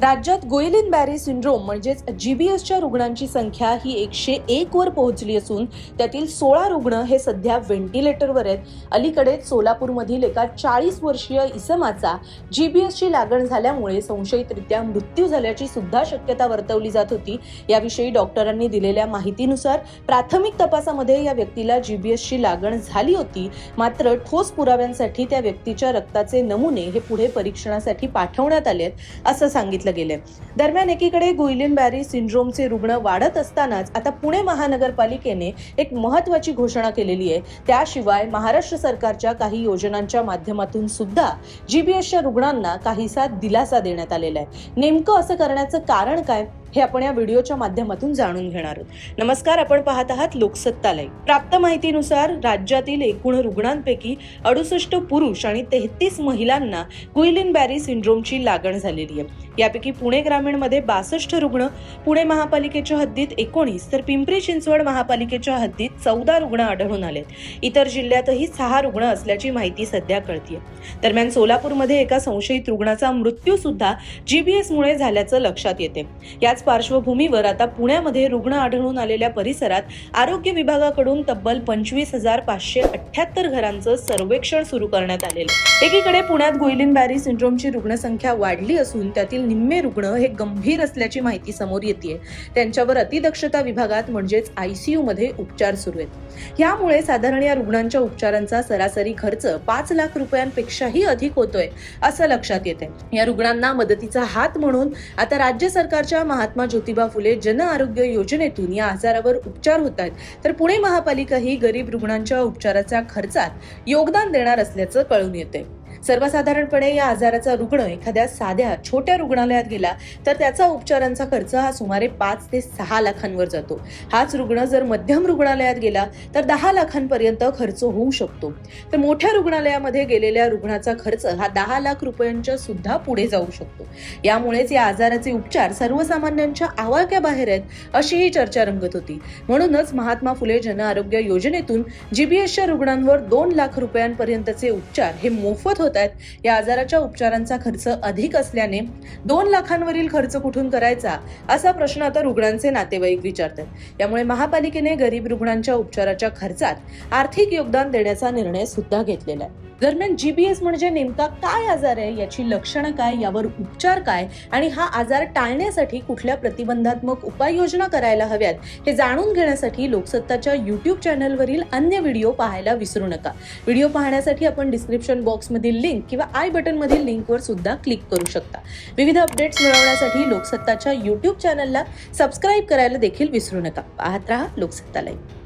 राज्यात गोयलिन Barré syndrome म्हणजेच जीबीएसच्या रुग्णांची संख्या ही एकशे एक वर पोहोचली असून त्यातील सोळा रुग्ण हे सध्या व्हेंटिलेटरवर आहेत. अलीकडेच सोलापूरमधील एका चाळीस वर्षीय इसमाचा जीबीएसची लागण झाल्यामुळे संशयितरित्या मृत्यू झाल्याची सुद्धा शक्यता वर्तवली जात होती. याविषयी डॉक्टरांनी दिलेल्या माहितीनुसार प्राथमिक तपासामध्ये या व्यक्तीला जीबीएसची लागण झाली होती. मात्र ठोस पुराव्यांसाठी त्या व्यक्तीच्या रक्ताचे नमुने हे पुढे परीक्षणासाठी पाठवण्यात आले आहेत असं सांगितलं गेलंय. दरम्यान एकीकडे गुइलिन बॅरी सिंड्रोमचे रुग्ण वाढत असतानाच आता पुणे महानगरपालिकेने एक महत्वाची घोषणा केलेली आहे. त्याशिवाय महाराष्ट्र सरकारच्या काही योजनांच्या माध्यमातून सुद्धा जीबीएसच्या रुग्णांना काहीसा दिलासा देण्यात आलेला आहे. नेमकं असं करण्याचं कारण काय हे आपण या व्हिडिओच्या माध्यमातून जाणून घेणार आहोत. नमस्कार आपण पाहत आहात लोकसत्तालय. प्राप्त माहितीनुसार राज्यातील एकूण रुग्णांपैकी अडुसष्ट पुरुष आणि तेहतीस महिलांना गुइलिन बॅरी सिंड्रोमची लागण झालेली आहे. यापैकी पुणे ग्रामीणमध्ये बासष्ट रुग्ण पुणे महापालिकेच्या हद्दीत एकोणीस तर पिंपरी चिंचवड महापालिकेच्या हद्दीत चौदा रुग्ण आढळून आलेत. इतर जिल्ह्यातही सहा रुग्ण असल्याची माहिती सध्या कळतीये. दरम्यान सोलापूरमध्ये एका संशयित रुग्णाचा मृत्यू सुद्धा जीबीएसमुळे झाल्याचं लक्षात येते. याच पार्श्वभूमीवर आता पुण्यामध्ये रुग्ण आढळून आलेल्या परिसरात आरोग्य विभागाकडून तब्बल पंचवीस हजार पाचशे अठ्याहत्तर घरांचं सर्वेक्षण सुरू करण्यात आलेलं एकीकडे पुण्यात गोयलिन बॅरी सिंड्रोमची रुग्णसंख्या वाढली असून त्यातील निम्मे रुग्ण हे गंभीर असल्याची माहिती समोर येते त्यांच्यावर अतिदक्षता विभागात म्हणजेच आयसीयू मध्ये उपचार सुरू आहेत. यामुळे साधारण या रुग्णांच्या उपचारांचा सरासरी खर्च पाच लाख रुपयांपेक्षाही अधिक होतोय असं लक्षात येते या रुग्णांना मदतीचा हात म्हणून आता राज्य सरकारच्या महात्मा ज्योतिबा फुले जन आरोग्य योजनेतून या आजारावर उपचार होत आहेत. तर पुणे महापालिका ही गरीब रुग्णांच्या उपचाराच्या खर्चात योगदान देणार असल्याचं कळून येते सर्वसाधारणपणे या आजाराचा रुग्ण एखाद्या साध्या छोट्या रुग्णालयात गेला तर त्याचा उपचारांचा खर्च हा सुमारे पाच ते सहा लाखांवर जातो. हाच रुग्ण जर मध्यम रुग्णालयात गेला तर दहा लाखांपर्यंत खर्च होऊ शकतो. तर मोठ्या रुग्णालयामध्ये गेलेल्या रुग्णाचा खर्च हा दहा लाख रुपयांच्या सुद्धा पुढे जाऊ शकतो. यामुळेच या आजाराचे उपचार सर्वसामान्यांच्या आवाक्याबाहेर आहेत अशीही चर्चा रंगत होती. म्हणूनच महात्मा फुले जन आरोग्य योजनेतून जीबीएसच्या रुग्णांवर दोन लाख रुपयांपर्यंतचे उपचार हे मोफत होते. आहेत. या आजाराच्या उपचारांचा खर्च अधिक असल्याने दोन लाखांवरील खर्च कुठून करायचा? असा प्रश्न आता रुग्णांचे नातेवाईक विचारतात. यामुळे महापालिकेने गरीब रुग्णांच्या उपचाराच्या खर्चात आर्थिक योगदान देण्याचा निर्णय सुद्धा घेतलेला आहे. दरम्यान जीबीएस म्हणजे नेमका काय आजार आहे? याची लक्षणं काय? यावर उपचार काय? आणि हा आजार टाळण्यासाठी कुठल्या प्रतिबंधात्मक उपाययोजना करायला हव्यात? हे जाणून घेण्यासाठी लोकसत्ताच्या युट्यूब चॅनलवरील अन्य व्हिडिओ पाहायला विसरू नका. व्हिडिओ पाहण्यासाठी आपण डिस्क्रिप्शन बॉक्समधील लिंक किंवा आय बटनमधील लिंकवर सुद्धा क्लिक करू शकता. विविध अपडेट्स मिळवण्यासाठी लोकसत्ताच्या युट्यूब चॅनलला सबस्क्राईब करायला देखील विसरू नका. पाहत राहा लोकसत्तालाईव्ह